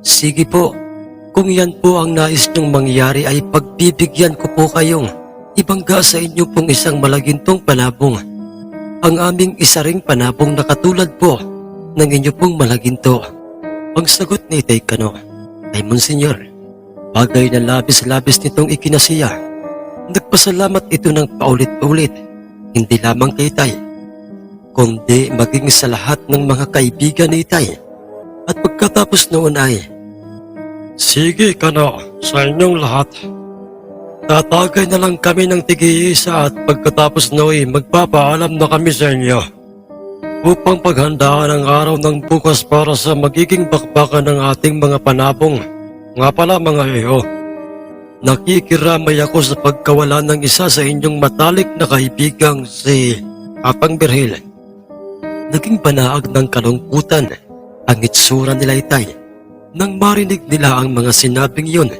Sige po, kung yan po ang nais niyong mangyari ay pagbibigyan ko po kayong ibangga sa inyo pong isang malagintong panabong. Ang aming isa ring panabong na katulad po ng inyo pong malaginto. Ang sagot ni Tay Kano ay Monsignor, bagay na labis-labis nitong ikinasiya. Nagpasalamat ito ng paulit-ulit, hindi lamang kay Tay, kundi maging sa lahat ng mga kaibigan ni Tay. At pagkatapos noon ay, Sige ka na, sa inyong lahat. Tatagay na lang kami ng tig-iisa at pagkatapos noon magpapaalam na kami sa inyo. Upang paghandaan ang araw ng bukas para sa magiging bakbakan ng ating mga panabong. Nga pala mga iyo, nakikiramay ako sa pagkawala ng isa sa inyong matalik na kaibigang si Apang Berhil. Naging panaag ng kalungkutan ang itsura nila itay nang marinig nila ang mga sinabing yun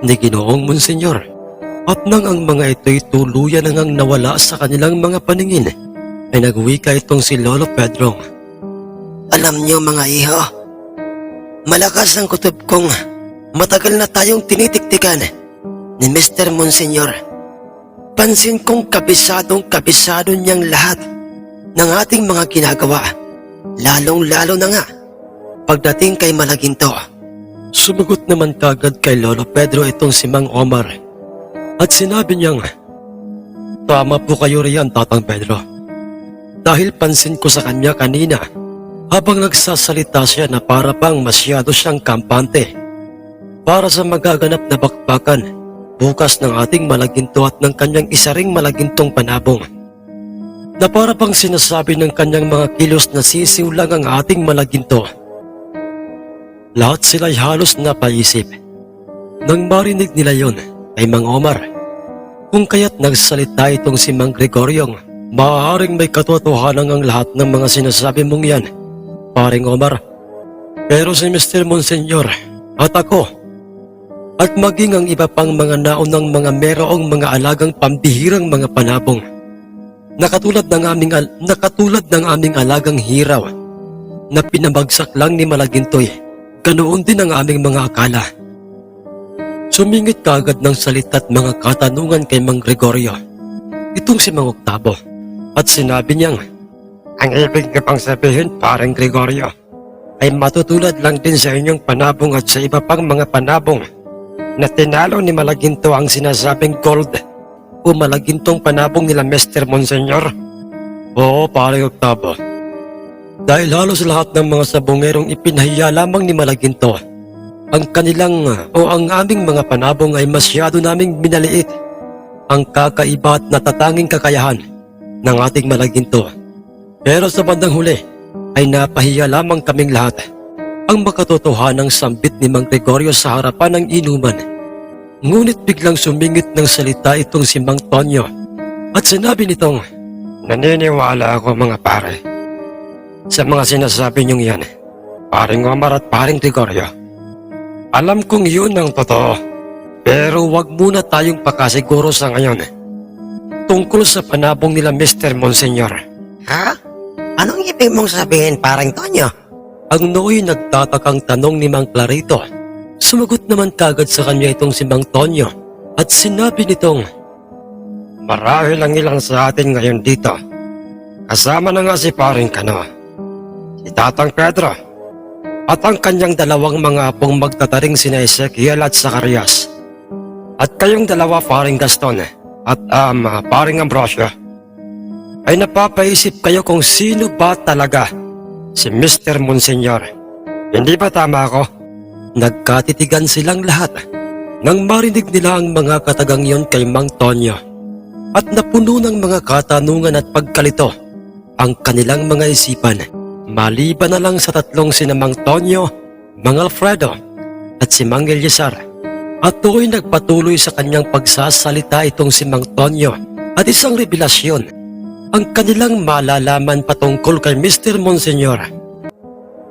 ni Ginoong Monsenyor at nang ang mga ito'y tuluyan na nawala sa kanilang mga paningin ay nagwika itong si Lolo Pedro. Alam niyo mga iho, malakas ang kutob kong matagal na tayong tinitiktikan ni Mr. Monsenyor. Pansin kong kabisadong kabisado niyang lahat ng ating mga ginagawa, lalong-lalo na nga pagdating kay Malaginto. Sumagot naman kagad kay Lolo Pedro itong si Mang Omar at sinabi niyang, Tama po kayo riyan, Tatang Pedro. Dahil pansin ko sa kanya kanina habang nagsasalita siya na para bang masyado siyang kampante para sa magaganap na bakbakan bukas ng ating malaginto at ng kanyang isa ring malagintong panabong na para bang sinasabi ng kanyang mga kilos na sisiw lang ang ating malaginto. Lahat sila'y halos napaisip. Nang marinig nila yon ay Mang Omar, kung kaya't nagsalita itong si Mang Gregoryong, maaaring may katotohanan ang lahat ng mga sinasabi mong yan, paring Omar. Pero si Mr. Monsignor at ako, at maging ang iba pang mga naunang mga merong mga alagang pambihirang mga panabong, nakatulad ng aming al- nakatulad ng aming alagang hiraw na pinabagsak lang ni Malagintoy. Ganoon din ang aming mga akala. Sumingit kaagad ng salita at mga katanungan kay Mang Gregorio. Itong si Mang Octavo. At sinabi niyang, Ang ibig niyo pang sabihin, parang Gregorio, ay matutulad lang din sa inyong panabong at sa iba pang mga panabong na tinalo ni Malaginto ang sinasabing gold o malagintong panabong nila Mr. Monsignor? Oo, parang Octavo. Dahil halos lahat ng mga sabongerong ipinahiya lamang ni Malaginto, ang kanilang o ang aming mga panabong ay masyado naming minaliit ang kakaiba at natatanging kakayahan ng ating Malaginto. Pero sa bandang huli ay napahiya lamang kaming lahat ang makatotohanang sambit ni Mang Gregorio sa harapan ng inuman. Ngunit biglang sumingit ng salita itong si Mang Tonyo at sinabi nitong, Naniniwala ako mga pare sa mga sinasabi niyong yan, paring Omar at paring Gregorio. Alam kong yun ang totoo, pero wag muna tayong pakasiguro sa ngayon tungkol sa panabong nila Mr. Monsignor. Ha? Anong ibig mong sabihin, parang Tonyo? Ang nooy nagtatakang tanong ni Mang Clarito. Sumagot naman kagad sa kanya itong si Mang Tonyo at sinabi nitong, Marahil ang ilang sa atin ngayon dito. Kasama na nga si paring Kano, si Tatang Pedro, at ang kanyang dalawang mga apong magtataring sina Ezekiel at Zacarias. At kayong dalawa paring Gaston at um, paring Ambrosio ay napapaisip kayo kung sino ba talaga si Mr. Monsignor. Hindi ba tama ako? Nagkatitigan silang lahat nang marinig nila ang mga katagang yon kay Mang Tonyo at napuno ng mga katanungan at pagkalito ang kanilang mga isipan maliban na lang sa tatlong sinamang Tonyo, Mang Alfredo at si Mang Eliasar. At doon nagpatuloy sa kanyang pagsasalita itong si Mang Tonyo at isang revelasyon ang kanilang malalaman patungkol kay Mr. Monsignor.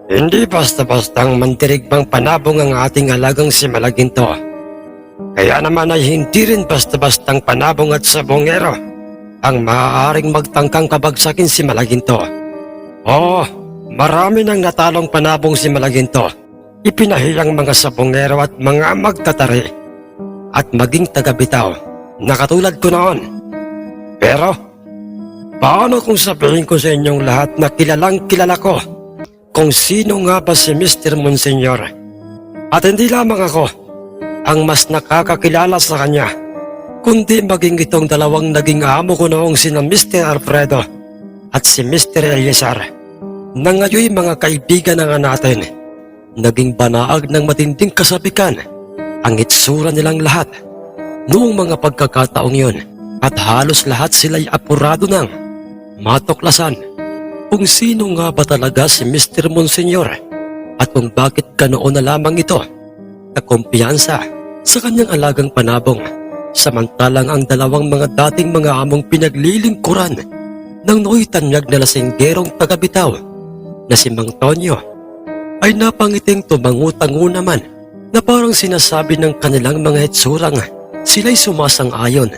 Hindi basta-bastang mandirigmang panabong ang ating alagang si Malaginto. Kaya naman ay hindi rin basta-bastang panabong at sabongero ang maaaring magtangkang kabagsakin si Malaginto. Oo, marami nang natalong panabong si Malaginto. Ipinahiyang mga sabongero at mga magtatari at maging tagabitaw na katulad ko noon. Pero, paano kung sabihin ko sa inyong lahat na kilalang kilala ko kung sino nga ba si Mr. Monsignor? At hindi lamang ako ang mas nakakakilala sa kanya, kundi maging itong dalawang naging amo ko noong sina Mr. Alfredo at si Mr. Eliasar na ngayon mga kaibigan na nga natin. Naging banaag ng matinding kasabikan ang itsura nilang lahat noong mga pagkakataong yon at halos lahat sila'y apurado ng matuklasan kung sino nga ba talaga si Mr. Monsignor at kung bakit ganoon na lamang ito na kumpiyansa sa kanyang alagang panabong samantalang ang dalawang mga dating mga among pinaglilingkuran ng nooy tanyag na lasinggerong tagabitaw na si Mang Tonyo ay napangiting tumangutango naman na parang sinasabi ng kanilang mga itsurang sila'y sumasang-ayon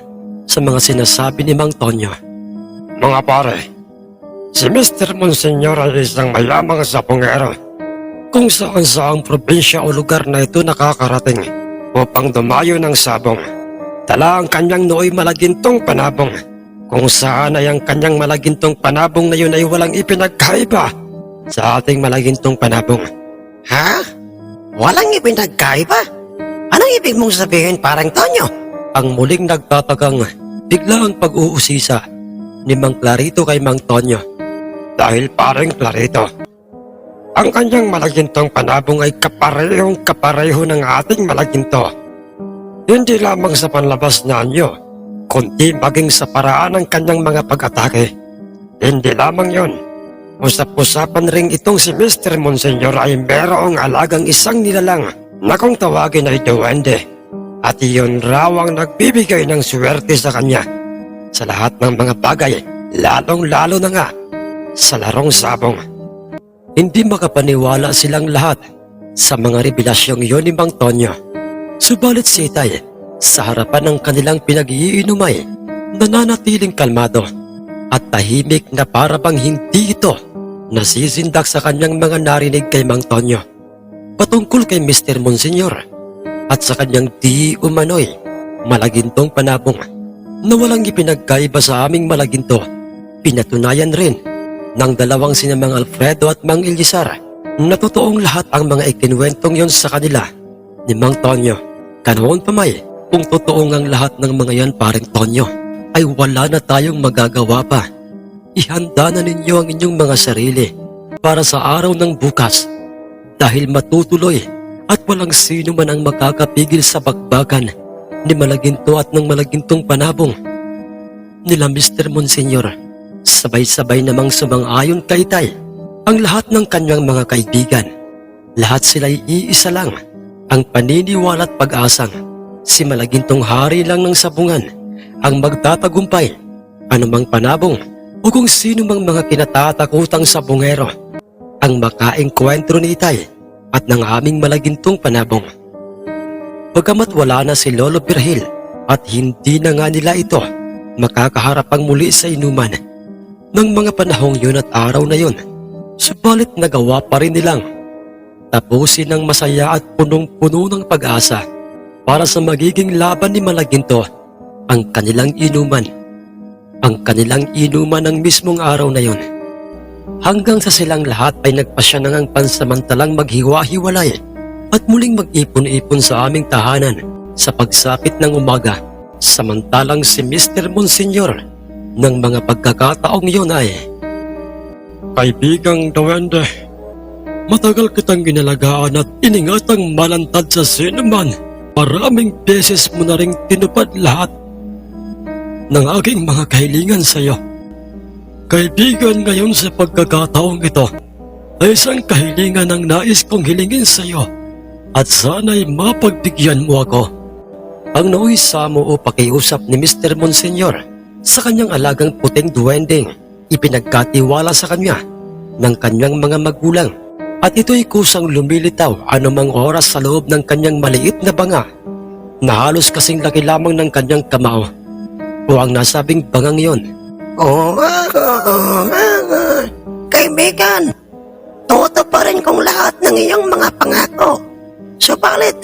sa mga sinasabi ni Mang Tonyo. Mga pare, si Mr. Monsignor ay isang mayamang sapongero kung saan saang probinsya o lugar na ito nakakarating upang dumayo ng sabong. Tala ang kanyang nooy malagintong panabong kung saan ay ang kanyang malagintong panabong na yun ay walang ipinagkaiba sa ating malagintong panabong. Ha? Walang ipinagkaiba? Anong ibig mong sabihin parang Tonyo? Ang muling nagtatagang bigla ang pag-uusisa ni Mang Clarito kay Mang Tonyo. Dahil parang Clarito, ang kanyang malagintong panabong ay kaparehong kapareho ng ating malaginto. Hindi lamang sa panlabas na anyo, kundi maging sa paraan ng kanyang mga pag-atake. Hindi lamang yon. Usap-usapan ring itong si Mr. Monsignor ay merong alagang isang nilalang na kung tawagin ay duwende. At iyon raw ang nagbibigay ng swerte sa kanya sa lahat ng mga bagay, lalong-lalo na nga sa larong sabong. Hindi makapaniwala silang lahat sa mga revelasyong yon ni Mang Tonyo. Subalit si Itay, sa harapan ng kanilang pinag-iinumay, nananatiling kalmado at tahimik na para bang hindi ito nasisindak sa kanyang mga narinig kay Mang Tonyo patungkol kay Mr. Monsignor at sa kanyang di umano'y malagintong panabong na walang ipinagkaiba sa aming malaginto. Pinatunayan rin ng dalawang sinamang Alfredo at Mang Ilyasar na totoong lahat ang mga ikinwentong yon sa kanila ni Mang Tonyo. Kanoon pa may, kung totoong ang lahat ng mga yan paring Tonyo, ay wala na tayong magagawa pa. Ihanda na ninyo ang inyong mga sarili para sa araw ng bukas dahil matutuloy at walang sino man ang makakapigil sa bakbakan ni Malaginto at ng Malagintong panabong nila Mr. Monsignor. Sabay-sabay namang sumang-ayon kay Tay ang lahat ng kanyang mga kaibigan. Lahat sila'y iisa lang ang paniniwala at pag-asang si Malagintong hari lang ng sabungan ang magtatagumpay anumang panabong o kung sino mang mga kinatatakutang sabungero ang makaing kwentro ni Itay at ng aming malagintong panabong. Pagamat wala na si Lolo Pirhil at hindi na nga nila ito makakaharapang muli sa inuman ng mga panahong yun at araw na yun. Subalit nagawa pa rin nilang tapusin ng masaya at punong-puno ng pag-asa para sa magiging laban ni Malaginto ang kanilang inuman. Ang kanilang inuman ng mismong araw na yun. Hanggang sa silang lahat ay nagpasya na ngang pansamantalang maghiwa-hiwalay at muling mag-ipon-ipon sa aming tahanan sa pagsapit ng umaga. Samantalang si Mr. Monsignor ng mga pagkakataong yun ay Kaibigang Duwende, matagal kitang ginalagaan at iningatang malantad sa sinuman. Maraming beses mo na ring tinupad lahat ng aking mga kahilingan sa iyo. Kaibigan ngayon sa pagkakataong ito ay isang kahilingan ang nais kong hilingin sa iyo at sana'y mapagbigyan mo ako. Ang nauisa mo o pakiusap ni Mr. Monsignor sa kanyang alagang puting duwending ipinagkatiwala sa kanya ng kanyang mga magulang at ito'y kusang lumilitaw anumang oras sa loob ng kanyang maliit na banga na halos kasing laki lamang ng kanyang kamao o ang nasabing bangang yon. Oo nga, oo nga, nga. Kaibigan, toto pa rin kong lahat ng iyong mga pangako. Subalit,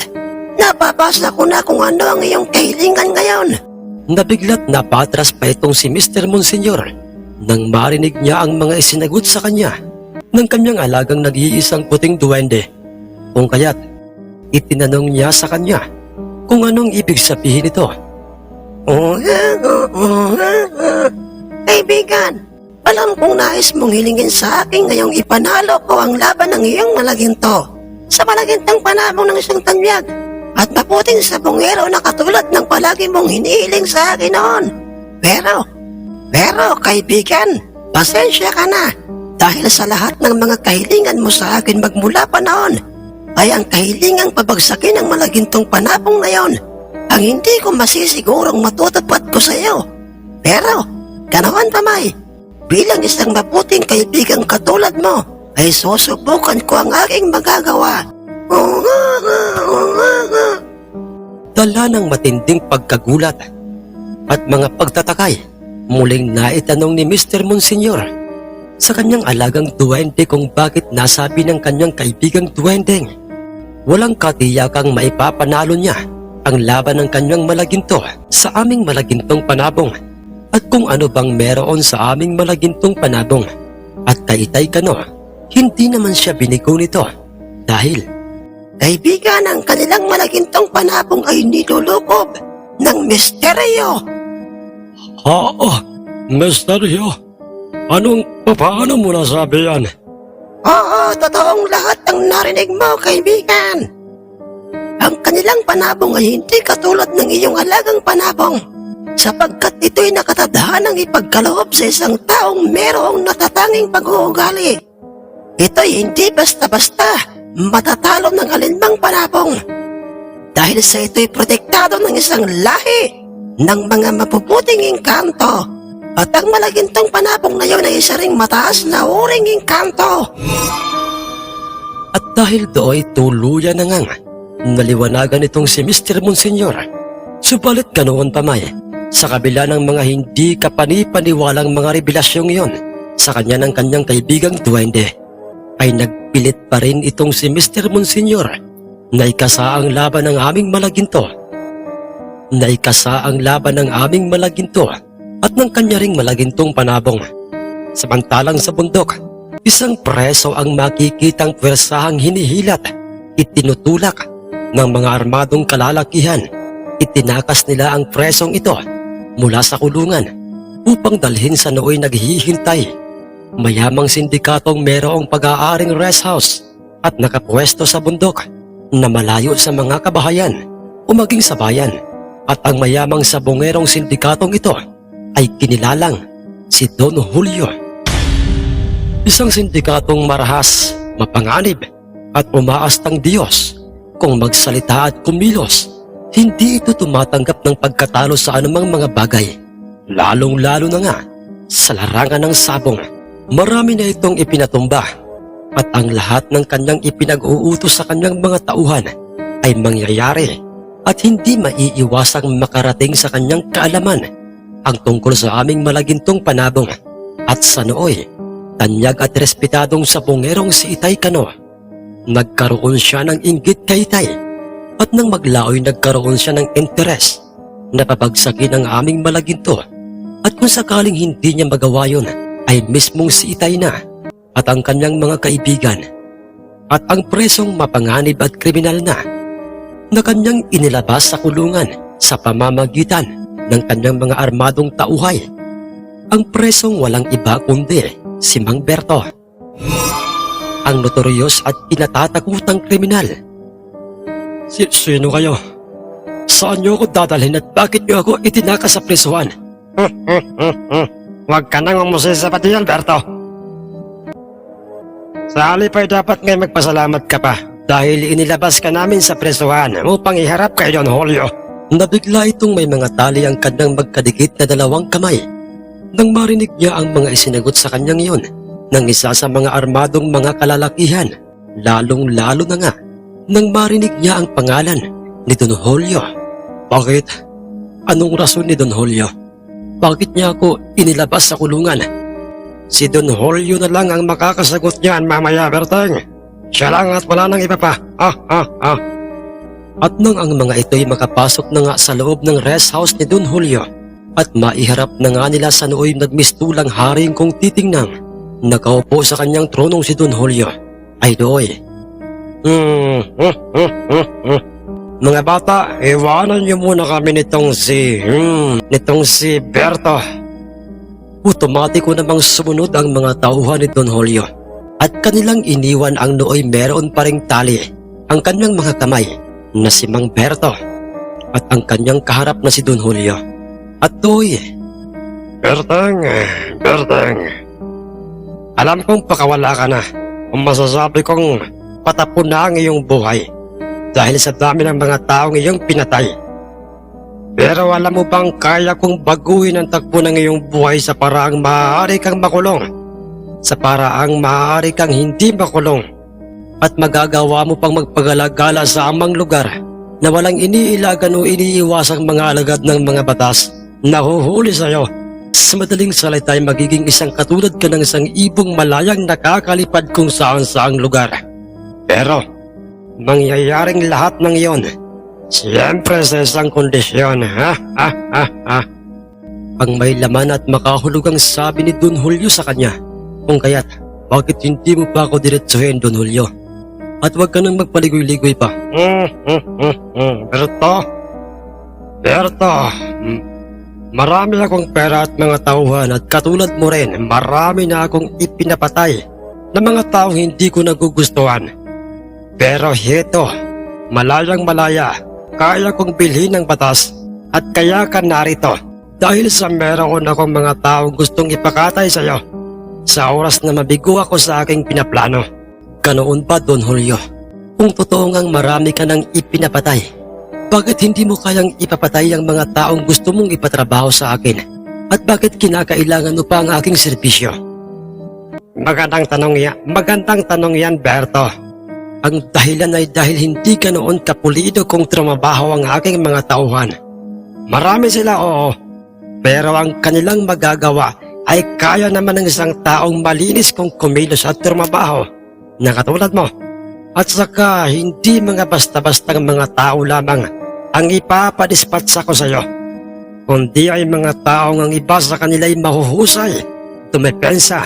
napapasa ko na kung ano ang iyong kahilingan ngayon. Nabiglat na patras pa itong si Mr. Monsignor nang marinig niya ang mga isinagot sa kanya ng kanyang alagang nag-iisang puting duwende. Kung kaya't itinanong niya sa kanya kung anong ibig sabihin ito. Kaibigan, alam kong nais mong hilingin sa akin ngayong ipanalo ko ang laban ng iyong malaginto. Sa malagintang panabong ng isang tanyag at maputing sa bungero na katulad ng palagi mong hinihiling sa akin noon. Pero, pero kaibigan, pasensya ka na. Dahil sa lahat ng mga kahilingan mo sa akin magmula pa noon ay ang kahilingang pabagsakin ang malagintong panabong na yon ang hindi ko masisigurong matutupad ko sa iyo. Pero, ganawan pa may, bilang isang mabuting kaibigang katulad mo, ay susubukan ko ang aking magagawa. Oo. Dala ng matinding pagkagulat at mga pagtatakay, muling naitanong ni Mr. Monsignor sa kanyang alagang duwende kung bakit nasabi ng kanyang kaibigang duwendeng walang katiyakang maipapanalo niya ang laban ng kanyang malaginto sa aming malagintong panabong at kung ano bang meron sa aming malagintong panabong at kaitay kano hindi naman siya binigo nito dahil Kaibigan, ang kanilang malagintong panabong ay nilulukob ng misteryo. Oo, misteryo. Anong, paano mo nasabi yan? Oo, totoong lahat ng narinig mo, kaibigan. Ang kanilang panabong ay hindi katulad ng iyong alagang panabong sapagkat ito'y nakatadhanang ipagkaloob sa isang taong merong natatanging pag-uugali. Ito'y hindi basta-basta matatalo ng alinmang panabong dahil sa ito'y protektado ng isang lahi ng mga mapuputing engkanto at ang malagintong panabong na yun ay isa ring mataas na uring engkanto. At dahil do'y tuluyan na ngang naliwanagan itong si Mr. Monsignor. Subalit ganoon pa may, sa kabila ng mga hindi kapani-paniwalang mga revelasyong iyon sa kanya ng kanyang kaibigang duwende, ay nagpilit pa rin itong si Mr. Monsignor na ikasa ang laban ng aming malaginto. Na ikasa ang laban ng aming malaginto at ng kanya ring malagintong panabong. Samantalang sa bundok, isang preso ang makikitang pwersahang hinihilat, itinutulak ng mga armadong kalalakihan. Itinakas nila ang presong ito mula sa kulungan upang dalhin sa nooy naghihintay. Mayamang sindikatong merong pag-aaring rest house at nakapwesto sa bundok na malayo sa mga kabahayan o maging sa bayan. At ang mayamang sabongerong sindikatong ito ay kinilalang si Don Julio. Isang sindikatong marahas, mapanganib at umaastang Diyos kung magsalita at kumilos. Hindi ito tumatanggap ng pagkatalo sa anumang mga bagay. Lalong-lalo na nga sa larangan ng sabong. Marami na itong ipinatumba at ang lahat ng kanyang ipinag-uutos sa kanyang mga tauhan ay mangyayari at hindi maiiwasang makarating sa kanyang kaalaman ang tungkol sa aming malagintong panabong at sa nooy, tanyag at respetadong sabongerong si Itay Kano. Nagkaroon siya ng inggit kay Itay at nang maglaoy nagkaroon siya ng interes na pabagsakin ang aming malaginto at kung sakaling hindi niya magawa yun ay mismong si Itay na at ang kanyang mga kaibigan at ang presong mapanganib at kriminal na na kanyang inilabas sa kulungan sa pamamagitan ng kanyang mga armadong tauhay. Ang presong walang iba kundi si Mang Berto. Ang notoryos at pinatatakutang kriminal. Si sino kayo? Saan niyo ako dadalhin at bakit niyo ako itinakas sa presuhan? Huwag ka nang umusisa pati Alberto. Sa halip ay dapat ngay magpasalamat ka pa Dahil inilabas ka namin sa presuhan upang iharap kay Don Julio. Nabigla itong may mga tali ang kanyang magkadikit na dalawang kamay. Nang marinig niya ang mga isinagot sa kanyang iyon ng isa sa mga armadong mga kalalakihan, lalong-lalo na nga nang marinig niya ang pangalan ni Don Julio. Bakit? Anong rason ni Don Julio? Bakit niya ako inilabas sa kulungan? Si Don Julio na lang ang makakasagot niyan mamaya, Berteng. Siya lang at wala nang iba pa. Ah, ah, ah. At nang ang mga ito'y makapasok na nga sa loob ng rest house ni Don Julio at maiharap na nga nila sa nooy nagmistulang haring kong titingnang nakaupo sa kanyang tronong si Don Julio ay doy. Hmm, hmm, hmm, hmm, hmm. Mga bata, iwanan niyo muna kami nitong si, hmm, nitong si Berto. Otomatiko namang sumunod ang mga tauhan ni Don Julio at kanilang iniwan ang nooy meron pa ring tali ang kanyang mga kamay na si Mang Berto at ang kanyang kaharap na si Don Julio. At doy, Berteng, Berteng. Alam kong pakawala ka na. Kung masasabi kong patapon na ang iyong buhay dahil sa dami ng mga taong iyong pinatay. Pero alam mo bang kaya kong baguhin ang takbo ng iyong buhay sa paraang maaari kang makulong? Sa paraang maaari kang hindi makulong at magagawa mo pang magpagalagala sa amang lugar na walang iniilagan o iniiwasang mga alagad ng mga batas na huhuli sa'yo. Sa madaling salita ay magiging isang katulad ka ng isang ibong malayang nakakalipad kung saan saang lugar. Pero, mangyayaring lahat ng iyon, siyempre sa isang kondisyon, ha? Ha? Ha? Ha? Ang may laman at makahulugang sabi ni Don Julio sa kanya. Kung kaya't, bakit hindi mo pa ako diretsuhin, Don Julio? At huwag ka nang magpaligoy-ligoy pa. Mm, mm, mm, mm. Berto, Berto, marami akong pera at mga tauhan at katulad mo rin, marami na akong ipinapatay na mga taong hindi ko nagugustuhan. Pero heto, malayang malaya, kaya kong bilhin ng batas at kaya ka narito dahil sa meron akong mga taong gustong ipakatay sa iyo sa oras na mabigo ako sa aking pinaplano. Ganoon pa, Don Julio. Kung totoo ngang marami ka nang ipinapatay, bakit hindi mo kayang ipapatay ang mga taong gusto mong ipatrabaho sa akin? At bakit kinakailangan mo pa ang aking serbisyo? Magandang tanong yan, magandang tanong yan, Berto. Ang dahilan ay dahil hindi ka noon kapulido kung trumabaho ang aking mga tauhan. Marami sila, oo. Pero ang kanilang magagawa ay kaya naman ng isang taong malinis kung kumilos at trumabaho na katulad mo. At saka hindi mga basta-bastang mga tao lamang ang ipapadispatsa ko sa iyo. Kundi ay mga taong ang iba sa kanila ay mahuhusay, tumepensa,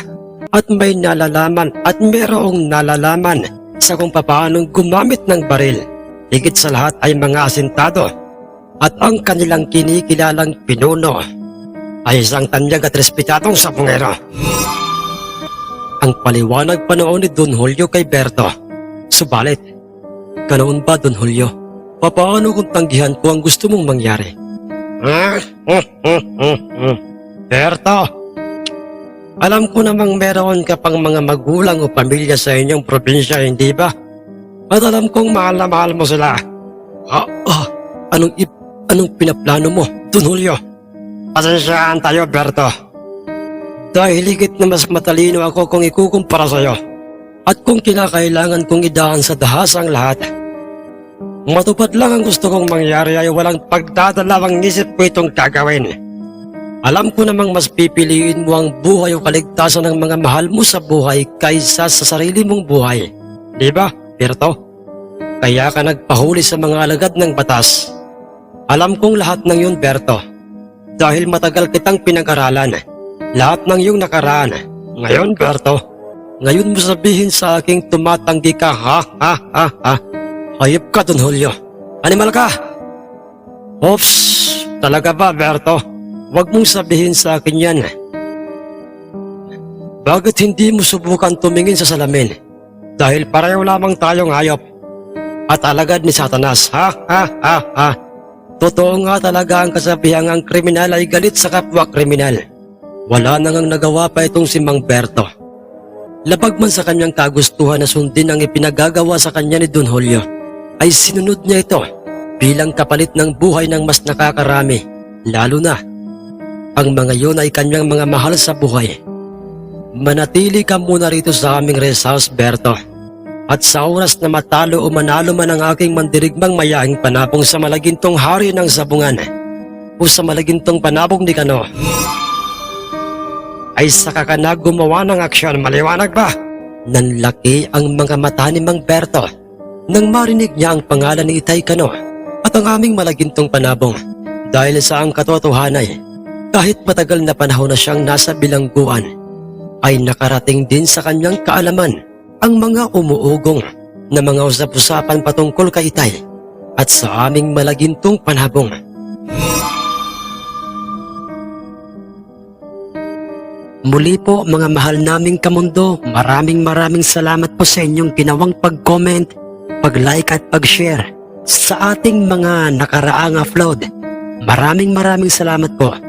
at may nalalaman at merong nalalaman sa kung paano gumamit ng baril. Higit sa lahat ay mga asintado at ang kanilang kinikilalang pinuno ay isang tanyag at respetadong sapungero. Ang paliwanag pa noon ni Don Julio kay Berto. Subalit, ganoon ba Don Julio? Papaano kung tanggihan ko ang gusto mong mangyari? Berto, alam ko namang meron ka pang mga magulang o pamilya sa inyong probinsya, hindi ba? At alam kong mahal na mahal mo sila. Ah, ah, anong, ip, anong pinaplano mo, Don Julio? Pasensyaan tayo, Berto. Dahil higit na mas matalino ako kung ikukumpara sa'yo. At kung kinakailangan kong idaan sa dahas ang lahat, Matupad lang ang gusto kong mangyari ay walang pagdadalawang isip ko itong gagawin. alam ko namang mas pipiliin mo ang buhay o kaligtasan ng mga mahal mo sa buhay kaysa sa sarili mong buhay. Di ba, Berto? Kaya ka nagpahuli sa mga alagad ng batas. Alam kong lahat ng yun, Berto. Dahil matagal kitang pinag-aralan. Lahat ng iyong nakaraan. Ngayon, Berto, Ngayon mo sabihin sa aking tumatanggi ka, ha, ha, ha, ha. Hayop ka, Don Julio. Animal ka! Oops, talaga ba, Berto? Huwag mong sabihin sa akin yan. Bakit hindi mo subukan tumingin sa salamin? Dahil pareho lamang tayong hayop. At alagad ni Satanas, ha, ha, ha, ha. Totoo nga talaga ang kasabihang ang kriminal ay galit sa kapwa kriminal. Wala nang ang nagawa pa itong si Mang Berto. Labag man sa kanyang kagustuhan na sundin ang ipinagagawa sa kanya ni Don Julio, ay sinunod niya ito bilang kapalit ng buhay ng mas nakakarami, lalo na ang mga yon ay kanyang mga mahal sa buhay. Manatili ka muna rito sa aming rest house, Berto. At sa oras na matalo o manalo man ang aking mandirigmang mayahing panabong sa malagintong hari ng sabungan o sa malagintong panabong ni Kano, ay saka ka na gumawa ng aksyon, maliwanag ba? Nanlaki ang mga mata ni Mang Berto nang marinig niya ang pangalan ni Itay Kano at ang aming malagintong panabong dahil sa ang katotohanay kahit matagal na panahon na siyang nasa bilangguan ay nakarating din sa kanyang kaalaman ang mga umuugong na mga usap-usapan patungkol kay Itay at sa aming malagintong panabong. Muli po mga mahal naming kamundo, maraming maraming salamat po sa inyong ginawang pag-comment, pag-like at pag-share sa ating mga nakaraang upload. Maraming maraming salamat po.